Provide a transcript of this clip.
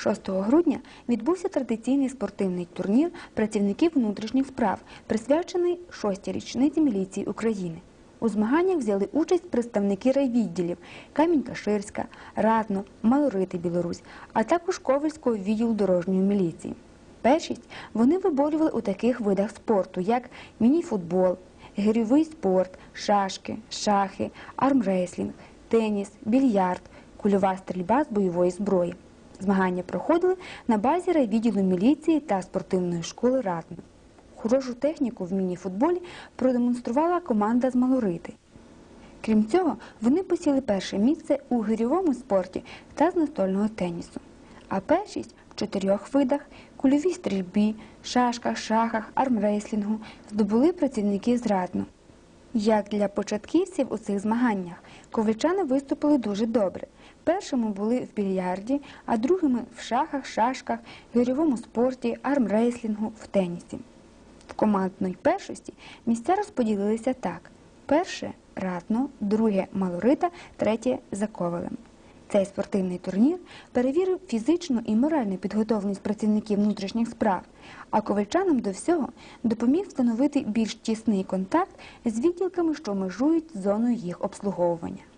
6 грудня відбувся традиційний спортивний турнір працівників внутрішніх справ, присвячений шостій річниці міліції України. У змаганнях взяли участь представники райвідділів Камінь-Каширська, Ратно, Малорити Білорусь, а також Ковальського відділу дорожньої міліції. Першість вони виборювали у таких видах спорту, як мініфутбол, гирьовий спорт, шашки, шахи, армреслінг, теніс, більярд, кульова стрільба з бойової зброї. Змагання проходили на базі райвідділу міліції та спортивної школи Ратно. Хорошу техніку в мініфутболі продемонструвала команда з Малорити. Крім цього, вони посіли перше місце у гирьовому спорті та з настольного тенісу. А першість в чотирьох видах кульовій стрільбі, шашках, шахах, армрейслінгу здобули працівники з Ратно. Як для початківців у цих змаганнях, ковальчани виступили дуже добре. Першими були в більярді, а другими в шахах, шашках, гирьовому спорті, армрейслінгу, в тенісі. В командної першості місця розподілилися так: перше ратно, друге малорита, третє за ковалем. Цей спортивний турнір перевірив фізичну і моральну підготовленість працівників внутрішніх справ, а ковальчанам до всього допоміг встановити більш тісний контакт з відділками, що межують зоною їх обслуговування.